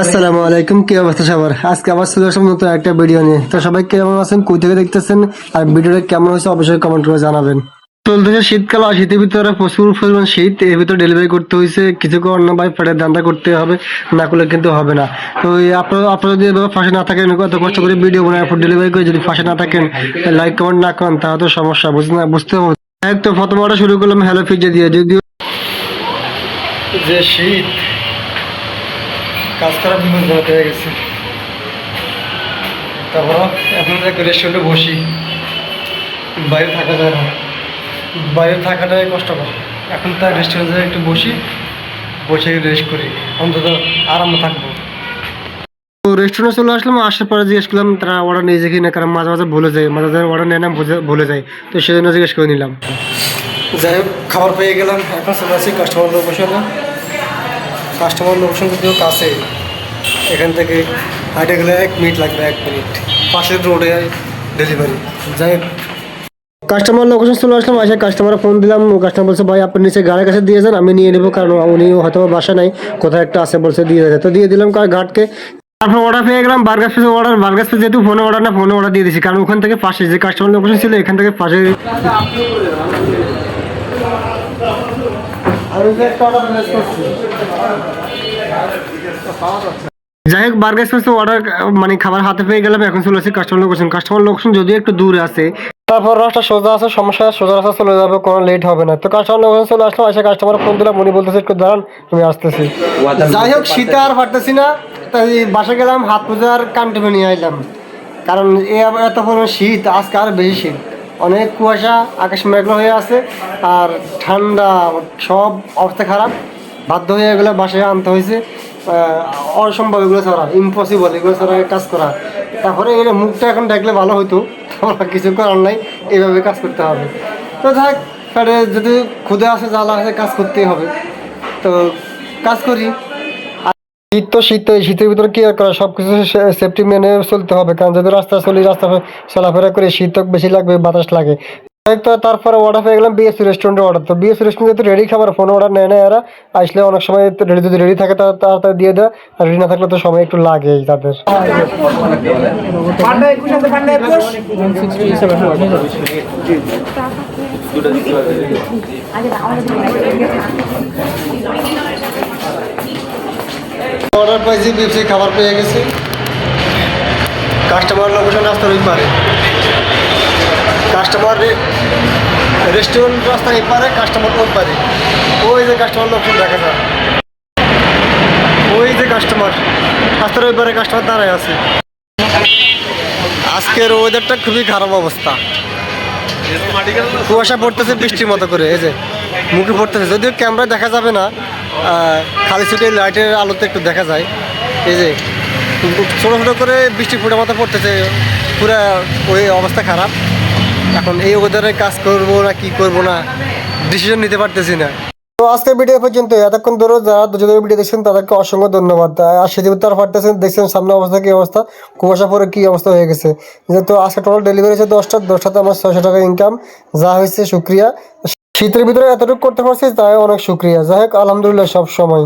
আসসালামু আলাইকুম, কি অবস্থা সবার? আজকে আবার চলে আসলাম নতুন একটা ভিডিও নিয়ে। তো সবাই কেমন আছেন? কই থেকে দেখতেছেন? আর ভিডিওটা কেমন হয়েছে অবশ্যই কমেন্ট করে জানাবেন। চলতেছে শীতকাল আর শীতের ভিতরে প্রচুর পরিমাণ শীত। এর ভিতরে ডেলিভারি করতে হয়েছে। কিছু অন্য ভাই, পেটের দান্দা করতে হবে, না করলে কিন্তু হবে না। তো আপনারা আপনারা যদি এভাবে ফাঁসে না থাকেন এত কষ্ট করে ভিডিও বানায় ডেলিভারি করে যদি ফাঁসে না থাকেন লাইক কমেন্ট না করেন, তাহলে তো সমস্যা বুঝতে না, বুঝতে হবে। তো প্রথম শুরু করলাম হ্যালো পিজ্জা দিয়ে। যদিও যে শীত কাজ করা বিপদ হয়ে গেছে। তারপর এখন এক রেস্টুরেন্টে বসি। বাইরে থাকা যায় না। বাইরে থাকাটাই কষ্টকর। এখন তার রেস্টুরেন্টে একটু বসি বসে রেস্ট করি। অন্তত আরাম থাকব। তো রেস্টুরেন্টে চলে আসলাম আসার পরে জিজ্ঞেস করলাম তারা অর্ডার নিয়ে যায় কিনা? কারণ মাঝে মাঝে ভুলে যায়। মাঝে মাঝে অর্ডার নেয় না ভুলে যায়। তো সেজন্য জিজ্ঞেস করে নিলাম। যাই হোক খাবার পেয়ে গেলাম। এখন চলে আসি কাস্টমার লোকেশনে কাস্টমার লোকেশন যদিও কাছে এখান থেকে হাইটে গেলে এক মিনিট লাগবে এক মিনিট। পাশের রোডে ডেলিভারি যাই কাস্টমার লোকেশন চলে আসলাম আসে কাস্টমার ফোন দিলাম কাস্টমার বলছে ভাই আপনি নিচে গাড়ির কাছে দিয়ে যান আমি নিয়ে নেব কারণ উনি হয়তো বাসা নাই কোথায় একটা আছে বলছে দিয়ে যাবে তো দিয়ে দিলাম ঘাটকে। তারপর অর্ডার পেয়ে গেলাম burger piece order burger piece যেহেতু ফোনে অর্ডার না ফোনে অর্ডার দিয়ে দিয়েছি কারণ ওখান থেকে পাশে যে কাস্টমার লোকেশন ছিল এখান থেকে পাশে একটা অর্ডার যাই হোক বার্গার স্পেস অর্ডার মানে খাবার হাতে পেয়ে গেলাম, এখন চলে আসি কাস্টমার লোকেশন কাস্টমার লোকেশন যদিও একটু দূরে আছে, তারপর রাস্তা সোজা আছে, সমস্যা সোজা রাস্তা চলে যাবে, কোনো লেট হবে না। তো কাস্টমার লোকেশন চলে আসলাম, এসে কাস্টমার ফোন দিলাম, উনি বলতেছে, একটু দাঁড়ান, আমি আসতেছি। যাই হোক, শীতে আর পারতেছি না, তাই বাসা গেলাম, হাত পূজার কান্টিমে নিয়ে আইলাম। কারণ এ এত পরিমাণ শীত, আজকে আর বেশি শীত। অনেক কুয়াশা, আকাশ মেঘলা হয়ে আছে, আর ঠান্ডা, সব অবস্থা খারাপ। বাধ্য হয়ে গেলে বাসায় আনতে হয়েছে। অসম্ভব এগুলো ছাড়া ইম্পসিবল এগুলো ছাড়া কাজ করা। তারপরে এগুলো মুখটা এখন দেখলে ভালো হতো কিছু করার নাই, এইভাবে কাজ করতে হবে। তো থাক ফেরে যদি ক্ষুদে আসে, জ্বালা আসে, কাজ করতেই হবে। তো কাজ করি। শীত তো শীত শীতের ভিতরে কি আর করা সব কিছু সেফটি মেনে চলতে হবে। কারণ যদি রাস্তা চলি, রাস্তা চলাফেরা করে শীত বেশি লাগবে, বাতাস লাগে। তো তারপরে অর্ডার পেয়ে গেলাম বিএসসি রেস্টুরেন্টে অর্ডার তো বিএসসি রেস্টুরেন্ট যেহেতু রেডি খাবার ফোন অর্ডার নেয় না এরা। আসলে অনেক সময় রেডি যদি রেডি থাকে তা তাড়াতাড়ি দিয়ে দেয়। আর রেডি না থাকলে তো সময় একটু লাগেই তাদের। অর্ডার পাইছি বিএফসি খাবার পেয়ে গেছি। কাস্টমার লোকেশন রাস্তার ওই পারে। কাস্টমার রেস্টুরেন্ট রাস্তার এই পারে কাস্টমার ওই পারে। ওই যে কাস্টমার লোকেশন দেখা যায়। ওই যে কাস্টমার রাস্তার ওই পারে কাস্টমার দাঁড়ায় আছে। আজকের ওয়েদারটা খুবই খারাপ অবস্থা। কুয়াশা পড়তেছে বৃষ্টির মতো করে, এই যে মুখে পড়তেছে। যদিও ক্যামেরায় দেখা যাবে না খালি ছুটে লাইটের আলোতে একটু দেখা যায়। এই যে ছোটো ছোটো করে বৃষ্টি ফুটে মতো পড়তেছে, পুরো ওই অবস্থা খারাপ। এখন এই ওয়েদারে কাজ করব না, কি করব না ডিসিশন নিতে পারতেছি না। তো আজকের ভিডিও পর্যন্ত এতক্ষণ ধরে যারা দুজনের ভিডিও দেখছেন, তাদেরকে অসংখ্য ধন্যবাদ। আর সেদিন তারা পারতেছেন দেখছেন সামনে অবস্থা, কি অবস্থা, কুয়াশা পরে কি অবস্থা হয়ে গেছে। যেহেতু আজকে টোটাল ডেলিভারি হয়েছে দশটা, দশটাতে আমার ছয়শো টাকা ইনকাম যা হয়েছে শুক্রিয়া। শীতের ভিতরে এতটুকু করতে পারছি, তাই অনেক শুক্রিয়া। যাই হোক, আলহামদুলিল্লাহ, সব সময়।